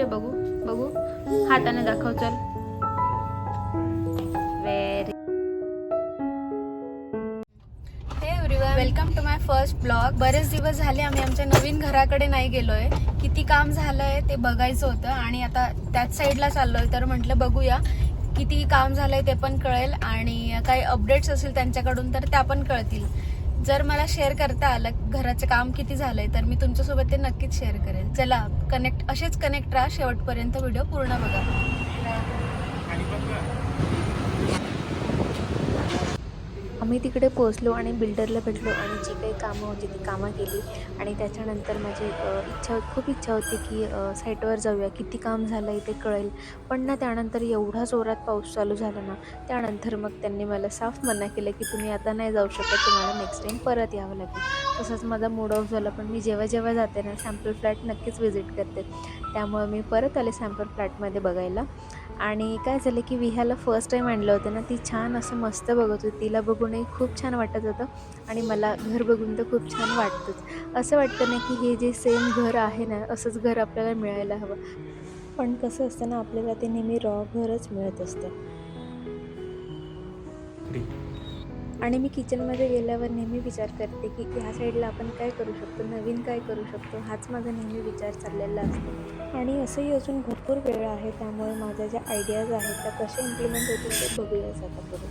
कुठे बघू? बघू? हाताने दाखव चल. Very welcome to my first blog बरेच दिवस झाले आम्ही आमच्या नवीन घराकडे नाही गेलोय. किती काम झालंय ते बघायचं होतं आणि आता त्याच साईडला चाललोय. तर म्हटलं बघूया किती काम झालंय ते पण कळेल आणि काही अपडेट्स असेल त्यांच्याकडून तर त्या पण कळतील. जर मला शेअर करता आलं घराचं काम किती झालंय तर मी तुमच्यासोबत ते नक्कीच शेअर करेन चला कनेक्ट असेच कनेक्ट राहा. शेवटपर्यंत व्हिडिओ पूर्ण बघा. आम्ही तिकडे पोचलो आणि बिल्डरला भेटलो आणि जी काही कामं होती ती कामं केली. आणि त्याच्यानंतर माझी इच्छा खूप इच्छा होती की साईटवर जाऊया. किती काम झालं आहे ते कळेल. पण ना त्यानंतर एवढा जोरात पाऊस चालू झाला ना त्यानंतर मग त्यांनी मला साफ मना केलं की तुम्ही आता नाही जाऊ शकत तुम्हाला नेक्स्ट टाईम परत यावं लागेल. तसंच माझा मूड ऑफ झाला. पण मी जेव्हा जेव्हा जाते ना सॅम्पल फ्लॅट नक्कीच व्हिजिट करते. त्यामुळे मी परत आले सॅम्पल फ्लॅटमध्ये बघायला. आणि काय झालं की विह्याला फर्स्ट टाईम आणलं होतं ना ती छान असं मस्त बघत होती. तिला बघूनही खूप छान वाटत होतं आणि मला घर बघून तर खूप छान वाटतंच. असं वाटतं ना की हे जे सेम घर आहे ना असंच घर आपल्याला मिळायला हवं. पण कसं असतं ना आपल्याला ते नेहमी रॉ घरच मिळत असतं. आणि मी किचनमध्ये गेल्यावर नेहमी विचार करते की ह्या साईडला आपण काय करू शकतो? नवीन काय करू शकतो? हाच माझा नेहमी विचार चाललेला असतो. आणि असंही अजून भरपूर वेळ आहे त्यामुळे माझ्या ज्या आयडियाज आहेत त्या कशा इम्प्लिमेंट होतील ते बघूयाच आता पुढे.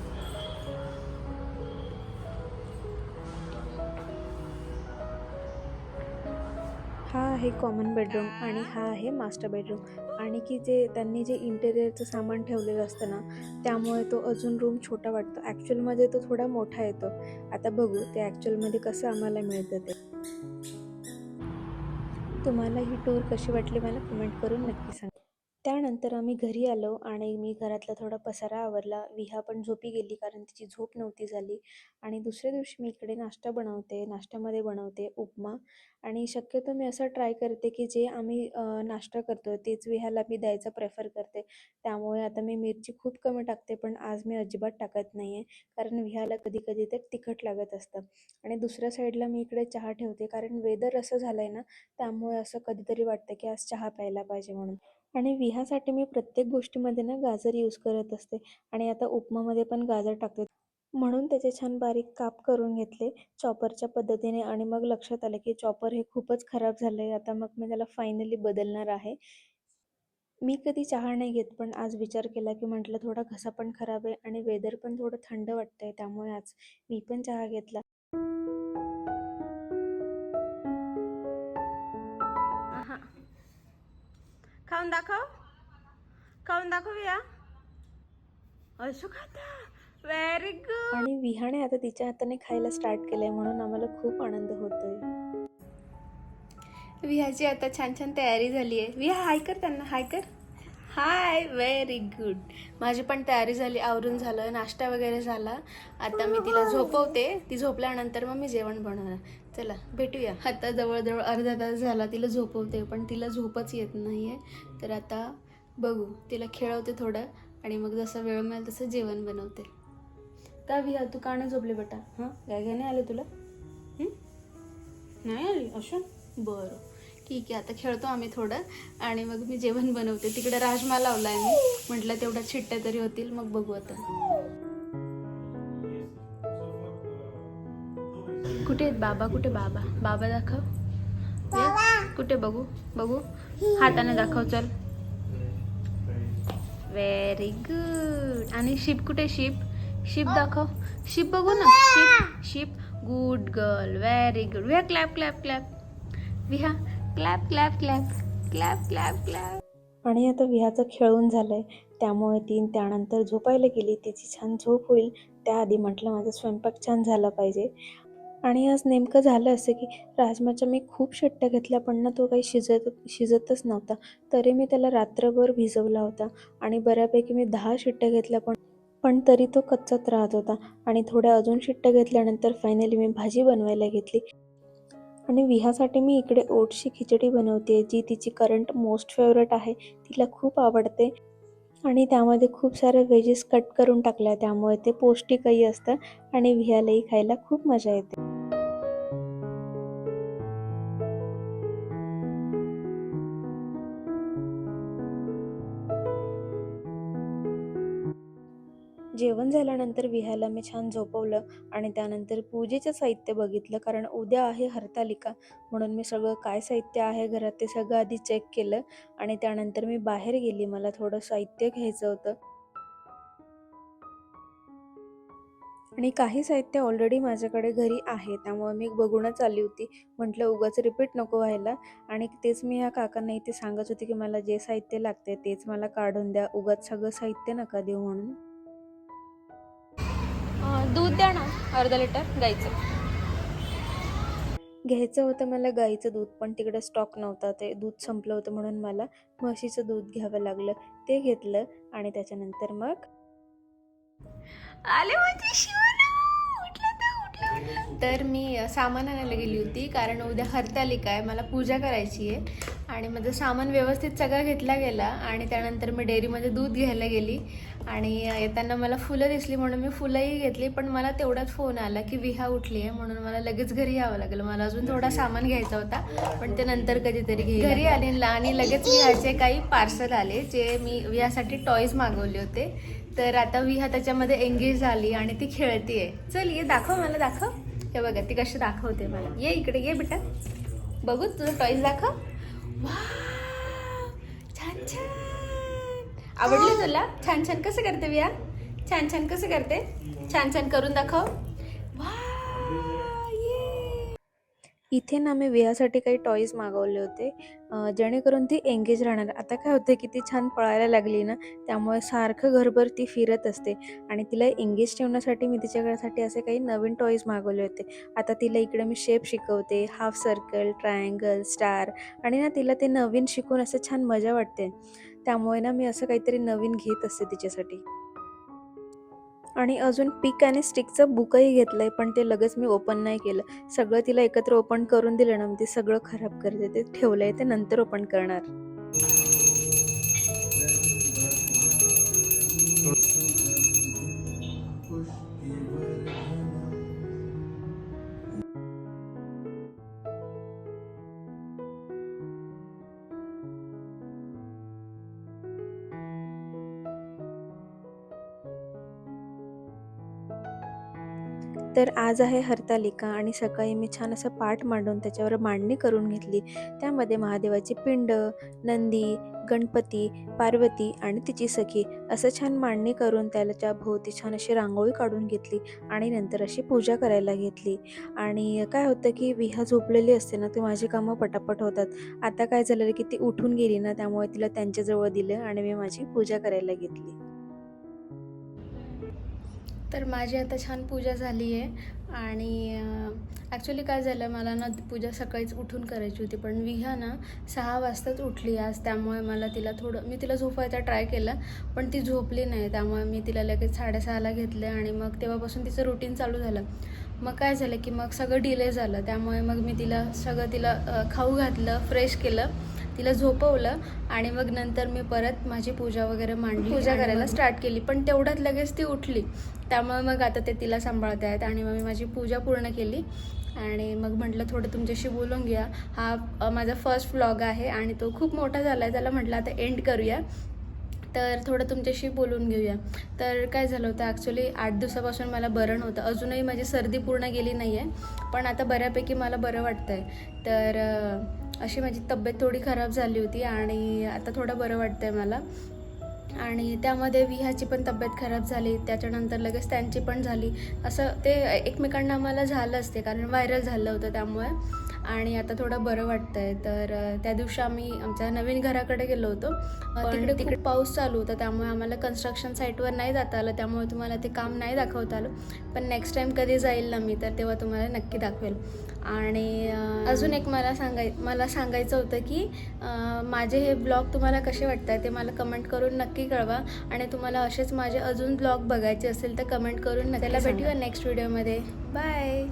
हा आहे कॉमन बेडरूम आणि हा आहे मास्टर बेडरूम आणि की जे त्यांनी जे इंटेरियरचं सामान ठेवलेलं असतं ना त्यामुळे तो अजून रूम छोटा वाटतो. ॲक्च्युअलमध्ये तो थोडा मोठा येतो. आता बघू ते ॲक्च्युअलमध्ये कसं आम्हाला मिळतं ते. तुम्हाला ही टूर कशी वाटली मला कमेंट करून नक्की सांगा. त्यानंतर आम्ही घरी आलो आणि मी घरातला थोडा पसारा आवरला. विहा पण झोपी गेली कारण तिची झोप नव्हती झाली. आणि दुसऱ्या दिवशी मी इकडे नाश्ता बनवते नाश्त्यामध्ये बनवते उपमा. आणि शक्यतो मी असं ट्राय करते की जे आम्ही नाश्ता करतो तेच विह्याला मी द्यायचं प्रेफर करते. त्यामुळे आता मी मिरची खूप कमी टाकते पण आज मी अजिबात टाकत नाही आहे कारण विह्याला कधी कधी ते तिखट लागत असतं. आणि दुसऱ्या साईडला मी इकडे चहा ठेवते. कारण वेदर असं झालं आहे ना त्यामुळे असं कधीतरी वाटतं की आज चहा प्यायला पाहिजे म्हणून. आणि विहासाठी मी प्रत्येक गोष्टीमध्ये ना गाजर यूज करत असते. आणि आता उपमामध्ये पण गाजर टाकते. म्हणून त्याचे छान बारीक काप करून घेतले चॉपरच्या पद्धतीने आणि मग लक्षात आलं की चॉपर हे खूपच खराब झालं आहे आता मग मी त्याला फायनली बदलणार आहे. मी कधी चहा नाही घेत पण आज विचार केला की म्हटलं थोडा घसा पण खराब आहे आणि वेदर पण थोडं थंड वाटतं आहे त्यामुळे आज मी पण चहा घेतला. दाखव. खाऊन दाखव या. असं खाता व्हेरी गुड आणि विहाने आता तिच्या हाताने खायला स्टार्ट केलंय म्हणून आम्हाला खूप आनंद होतोय. विहाची आता छान छान तयारी झाली आहे विहा हाय कर त्यांना हाय कर. हाय व्हेरी गुड माझी पण तयारी झाली आवरून झालं नाश्ता वगैरे झाला. आता मी तिला झोपवते. ती झोपल्यानंतर मग मी जेवण बनवणार. चला भेटूया. आता जवळजवळ अर्धा तास झाला तिला झोपवते पण तिला झोपच येत नाही आहे तर आता बघू तिला खेळवते थोडं आणि मग जसं वेळ मिळेल तसं जेवण बनवते. का विहा तू का नाही झोपले बेटा? हां? काय नाही आले तुला? नाही आली? अशा? बरं. ठीक आहे आता खेळतो आम्ही थोडं. आणि मग मी जेवण बनवते. तिकडे राजमा लावला आहे मी. म्हटलं तेवढ्या छिट्ट्या तरी होतील मग बघू आता. कुठे आहेत बाबा? कुठे बाबा? बाबा दाखव. कुठे बघू? बघू. हाताने दाखव चल. व्हेरी गुड आणि शिप कुठे शिप? शिप दाखव. शिप बघू ना. Ship ship. Good girl very good Viha clap clap clap Viha clap clap clap clap clap clap आणि आता विहाचं खेळून झालंय. त्यामुळे ती त्यानंतर झोपायला गेली. तिची छान झोप होईल. त्याआधी म्हटलं माझा स्वयंपाक छान झाला पाहिजे. आणि आज नेमकं झालं असं की राजमाच्या मी खूप शिट्ट्या घेतल्या पण ना तो काही शिजत शिजतच नव्हता. तरी मी त्याला रात्रभर भिजवला होता. आणि बऱ्यापैकी मी दहा शिट्ट्या घेतल्या पण पण तरी तो कच्चाच राहत होता. आणि थोड्या अजून शिट्ट्या घेतल्यानंतर फायनली मी भाजी बनवायला घेतली. आणि विहासाठी मी इकडे ओटशी खिचडी बनवते जी तिची करंट मोस्ट फेवरेट आहे तिला खूप आवडते. आणि त्यामध्ये खूप सारे व्हेजेस कट करून टाकल्या त्यामुळे ते पौष्टिकही असतं आणि विहालाही खायला खूप मजा येते. जेवण झाल्यानंतर विहायला मी छान झोपवलं आणि त्यानंतर पूजेचं साहित्य बघितलं कारण उद्या आहे हरतालिका. म्हणून मी सगळं काय साहित्य आहे घरात ते सगळं आधी चेक केलं आणि त्यानंतर मी बाहेर गेली. मला थोडं साहित्य घ्यायचं होतं. आणि काही साहित्य ऑलरेडी माझ्याकडे घरी आहे. त्यामुळे मी बघूनच आली होती. म्हटलं उगाच रिपीट नको व्हायला. आणि तेच मी ह्या काकांना इथे सांगत होते की मला जे साहित्य लागते तेच मला काढून द्या. उगाच सगळं साहित्य नका देऊ म्हणून. द्या ना अर्धा लिटर गाईचं. घ्यायचं होतं मला गाईचं दूध पण तिकडे स्टॉक नव्हता ते दूध संपलं होतं म्हणून मला म्हशीचं दूध घ्यावं लागलं. ते घेतलं आणि त्याच्यानंतर मग आले तर मी सामान आणायला गेली होती. कारण उद्या हरतालिका आहे. मला पूजा करायची आहे. आणि माझं सामान व्यवस्थित सगळं घेतला गेला. आणि त्यानंतर मी डेअरीमध्ये दूध घ्यायला गेली. आणि येताना मला फुलं दिसली म्हणून मी फुलंही घेतली. पण मला तेवढाच फोन आला की विहा उठली आहे. म्हणून मला लगेच घरी यावं लागलं. मला अजून थोडा सामान घ्यायचा होता. पण ते नंतर कधीतरी घे घरी आले आणि लगेच विहाचे काही पार्सल आले जे मी विहासाठी टॉईज मागवले होते. तर आता विहा त्याच्यामध्ये एंगेज झाली आणि ती खेळतीये. चल ये दाखव मला दाखव. हे बघा ती कशी दाखवते मला. ये इकडे ये बेटा. बघू तुझं टॉईज दाखव. वाव! छान छान. आवडली तुला? छान छान. कसं करते विया छान छान. कसं करते? छान छान. करून दाखव वाव! ये! इथे ना मी विहासाठी काही टॉईज मागवले होते. जेणेकरून ती एंगेज राहणार. आता काय होतं की ती छान पळायला लागली ना त्यामुळे सारखं घरभर ती फिरत असते. आणि तिला एंगेज ठेवण्यासाठी मी तिच्याकडे असे काही नवीन टॉईज मागवले होते. आता तिला इकडे मी शेप शिकवते हाफ सर्कल ट्रायंगल स्टार आणि ना तिला ते नवीन शिकून असं छान मजा वाटते. त्यामुळे ना मी असं काहीतरी नवीन घेत असते तिच्यासाठी. आणि अजून पिक आणि स्टिकचं बुकही घेतलं आहे पण ते लगेच मी ओपन नाही केलं. सगळं तिला एकत्र ओपन करून दिलं ना मग ते सगळं खराब करते ते ठेवलं आहे ते नंतर ओपन करणार. तर आज आहे हरतालिका आणि सकाळी मी छान असं पाठ मांडून त्याच्यावर मांडणी करून घेतली. त्यामध्ये महादेवाची पिंड नंदी गणपती पार्वती आणि तिची सखी असं छान मांडणी करून त्याच्या भोवती छान अशी रांगोळी काढून घेतली आणि नंतर अशी पूजा करायला घेतली. आणि काय होतं की विहा झोपलेली असते ना ती माझी कामं पटापट होतात. आता काय झालं की ती उठून गेली ना त्यामुळे तिला त्यांच्याजवळ दिलं आणि मी माझी पूजा करायला घेतली. तर माझी आता छान पूजा झाली आहे. आणि ॲक्च्युली काय झालं मला ना पूजा सकाळीच उठून करायची होती. पण विहा ना सहा वाजताच उठली आज त्यामुळे मला तिला थोडं मी तिला झोपायचा ट्राय केला पण ती झोपली नाही. त्यामुळे मी तिला लगेच साडेसहाला घेतलं आणि मग तेव्हापासून तिचं रुटीन चालू झालं. मग काय झालं की मग सगळं डिले झालं. त्यामुळे मग मी तिला सगळं तिला खाऊ घातलं फ्रेश केलं. तिला झोपवलं आणि मग नंतर मी परत माझी पूजा वगैरे मांडली पूजा करायला स्टार्ट केली. पण तेवढ्यात लगेच ती उठली. त्यामुळे मग आता ते तिला सांभाळत आहेत आणि मग मी माझी पूजा पूर्ण केली. आणि मग म्हटलं थोडं तुमच्याशी बोलून घ्या. हा माझा फर्स्ट व्लॉग आहे आणि तो खूप मोठा झाला आहे त्याला म्हटलं आता एंड करूया. तर थोडं तुमच्याशी बोलून घेऊया. तर काय झालं होतं ॲक्च्युली आठ दिवसापासून मला बरं नव्हतं. अजूनही माझी सर्दी पूर्ण गेली नाही आहे पण आता बऱ्यापैकी मला बरं वाटतं आहे तर अशी माझी तब्येत थोडी खराब झाली होती आणि आता थोडं बरं वाटतं आहे मला. आणि त्यामध्ये विहाची पण तब्येत खराब झाली त्याच्यानंतर लगेच त्यांची पण झाली. असं ते एकमेकांना आम्हाला झालं असते कारण व्हायरल झालं होतं त्यामुळे. आणि आता थोडं बरं वाटतंय. तर त्या दिवशी आम्ही आमच्या नवीन घराकडे गेलो होतो. तिकडे तिकडे पाऊस चालू होता त्यामुळे आम्हाला कन्स्ट्रक्शन साईटवर नाही जाता आलं. त्यामुळे तुम्हाला ते काम नाही दाखवता आलं. पण नेक्स्ट टाईम कधी जाईल ना मी तर तेव्हा तुम्हाला नक्की दाखवेल. आणि अजून एक मला सांगाय मला सांगायचं होतं की माझे हे ब्लॉग तुम्हाला कसे वाटत आहे ते मला कमेंट करून नक्की कळवा. आणि तुम्हाला असेच माझे अजून ब्लॉग बघायचे असेल तर कमेंट करून नक्की भेटूया नेक्स्ट व्हिडिओमध्ये बाय